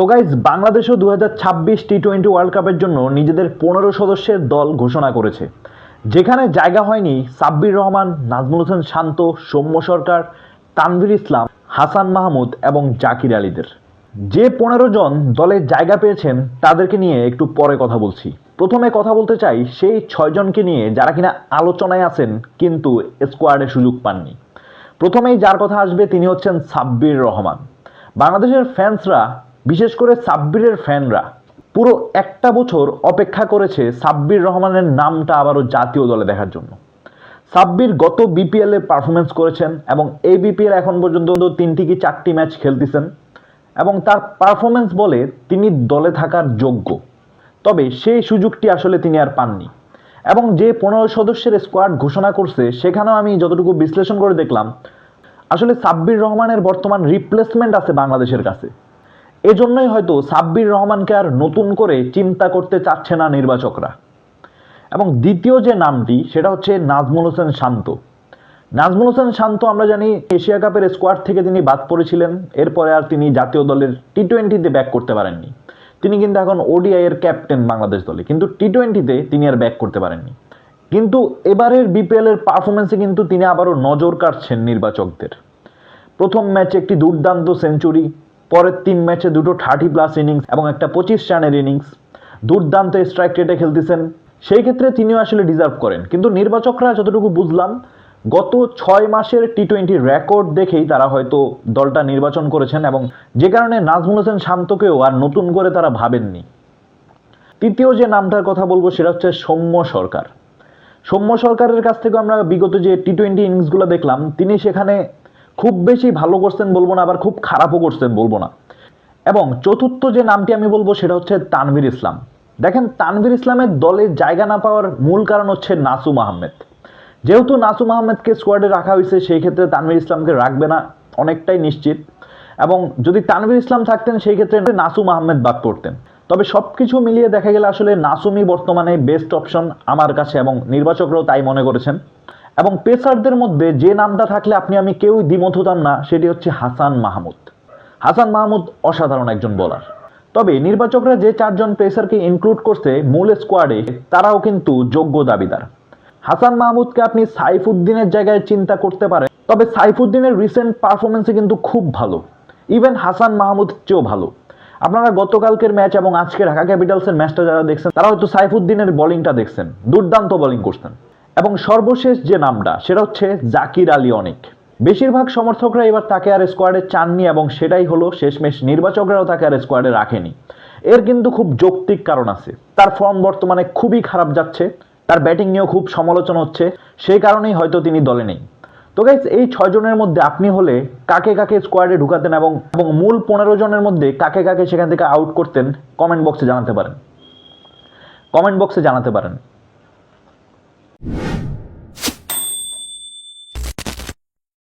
তো গাইজ বাংলাদেশও দু হাজার ছাব্বিশ টি টোয়েন্টি ওয়ার্ল্ড কাপের জন্য নিজেদের পনেরো সদস্যের দল ঘোষণা করেছে। যেখানে জায়গা হয়নি সাব্বির রহমান, নাজমুল হোসেন শান্ত, সৌম্য সরকার, তানভীর ইসলাম, হাসান মাহমুদ এবং জাকির আলীদের। যে পনেরো জন দলে জায়গা পেয়েছেন তাদেরকে নিয়ে একটু পরে কথা বলছি। প্রথমে কথা বলতে চাই সেই ছয়জনকে নিয়ে যারা কিনা আলোচনায় আছেন কিন্তু স্কোয়াডে সুযোগ পাননি। প্রথমেই যার কথা আসবে তিনি হচ্ছেন সাব্বির রহমান। বাংলাদেশের ফ্যান্সরা বিশেষ করে সাব্বিরের ফ্যানরা। পুরো একটা বছর অপেক্ষা করেছে সাব্বির রহমানের নামটা আবারও জাতীয় দলে দেখার জন্য। সাব্বির গত বিপিএল পারফরমেন্স করেছেন এবং এই বিপিএল এখন পর্যন্ত তিনটি কি চারটি ম্যাচ খেলতেছেন এবং তার পারফরমেন্স বলে তিনি দলে থাকার যোগ্য। তবে সেই সুযোগটি আসলে তিনি আর পাননি। এবং যে পনেরো সদস্যের স্কোয়াড ঘোষণা করছে, সেখানেও আমি যতটুকু বিশ্লেষণ করে দেখলাম, আসলে সাব্বির রহমানের বর্তমান রিপ্লেসমেন্ট আছে বাংলাদেশের কাছে। এজন্যই হয়তো সাব্বির রহমানকে আর নতুন করে চিন্তা করতে চাচ্ছে না নির্বাচকরা। এবং দ্বিতীয় যে নামটি, সেটা হচ্ছে নাজমুল হোসেন শান্ত। নাজমুল হোসেন শান্ত আমরা জানি এশিয়া কাপের স্কোয়াড থেকে তিনি বাদ পড়েছিলেন, এরপরে আর তিনি জাতীয় দলের টি টোয়েন্টিতে ব্যাক করতে পারেননি। তিনি কিন্তু এখন ওডিআই এর ক্যাপ্টেন বাংলাদেশ দলে, কিন্তু টি টোয়েন্টিতে তিনি আর ব্যাক করতে পারেননি। কিন্তু এবারের বিপিএল এর পারফরমেন্সে কিন্তু তিনি আবারও নজর কাটছেন নির্বাচকদের। প্রথম ম্যাচে একটি দুর্দান্ত সেঞ্চুরি পরের তিন ম্যাচে দুটো থার্টি প্লাস ইনিংস এবং একটা পঁচিশ রানের ইনিংস। দুর্দান্ত স্ট্রাইক রেটে খেলতেছেন। সেই ক্ষেত্রে তিনিও আসলে ডিজার্ভ করেন। কিন্তু নির্বাচকরা যতটুকু বুঝলাম, গত ছয় মাসের টি টোয়েন্টি রেকর্ড দেখেই তারা হয়তো দলটা নির্বাচন করেছেন এবং যে কারণে নাজমুল হোসেন শান্তকেও আর নতুন করে তারা ভাবেননি। তৃতীয় যে নামটার কথা বলব সেটা হচ্ছে সৌম্য সরকার। সৌম্য সরকারের কাছ থেকে আমরা বিগত যে টি টোয়েন্টি ইনিংসগুলো দেখলাম, তিনি সেখানে খুব বেশি ভালো করছেন বলব না, আবার খুব খারাপও করছেন বলব না। এবং চতুর্থ যে নামটি আমি বলব সেটা হচ্ছে তানভীর ইসলাম। দেখেন, তানভীর ইসলামের দলে জায়গা না পাওয়ার মূল কারণ হচ্ছে নাসুম আহমেদ। যেহেতু নাসুম আহমেদকে স্কোয়াডে রাখা হয়েছে, সেই ক্ষেত্রে তানভীর ইসলামকে রাখবে না, অনেকটাই নিশ্চিত। এবং যদি তানভীর ইসলাম থাকতেন, সেই ক্ষেত্রে নাসুম আহমেদ বাদ পড়তেন। তবে সব কিছু মিলিয়ে দেখা গেলে আসলে নাসুমই বর্তমানে বেস্ট অপশন আমার কাছে এবং নির্বাচকরাও তাই মনে করেছেন। এবং পেসারদের মধ্যে যে নামটা থাকলে আপনি আমি কেউ দ্বিমত হতাম না, সেটি হচ্ছে হাসান মাহমুদ। হাসান মাহমুদ অসাধারণ একজন বোলার তবে নির্বাচকরা যে চারজন পেসারকে ইনক্লুড করছে মূল স্কোয়াডে তারাও কিন্তু যোগ্য দাবিদার। হাসান মাহমুদকে আপনি সাইফুদ্দিনের জায়গায় চিন্তা করতে পারেন, তবে সাইফুদ্দিনের রিসেন্ট পারফরমেন্সে কিন্তু খুব ভালো। ইভেন হাসান মাহমুদ চেয়েও ভালো। আপনারা গতকালকের ম্যাচ এবং আজকে ঢাকা ক্যাপিটালসের ম্যাচটা যারা দেখছেন, তারা হয়তো সাইফুদ্দিনের বোলিংটা দেখছেন, দুর্দান্ত বোলিং করছেন। এবং সর্বশেষ যে নামটা, সেটা হচ্ছে জাকির আলী অনেক। বেশিরভাগ সমর্থকরা এবার তাকে আর স্কোয়াডে চাননি এবং সেটাই হলো শেষমেশ নির্বাচকরাও তাকে আর স্কোয়াডে রাখেনি। এর কিন্তু খুব যৌক্তিক কারণ আছে। তার ফর্ম বর্তমানে খুবই খারাপ যাচ্ছে। তার ব্যাটিং নিয়েও খুব সমালোচনা হচ্ছে। সেই কারণেই হয়তো তিনি দলে নেই। তো গাইস এই ছয় জনের মধ্যে আপনি হলে কাকে কাকে স্কোয়াডে ঢুকাতেন এবং এবং মূল পনেরো জনের মধ্যে কাকে কাকে সেখান থেকে আউট করতেন কমেন্ট বক্সে জানাতে পারেন। কমেন্ট বক্সে জানাতে পারেন।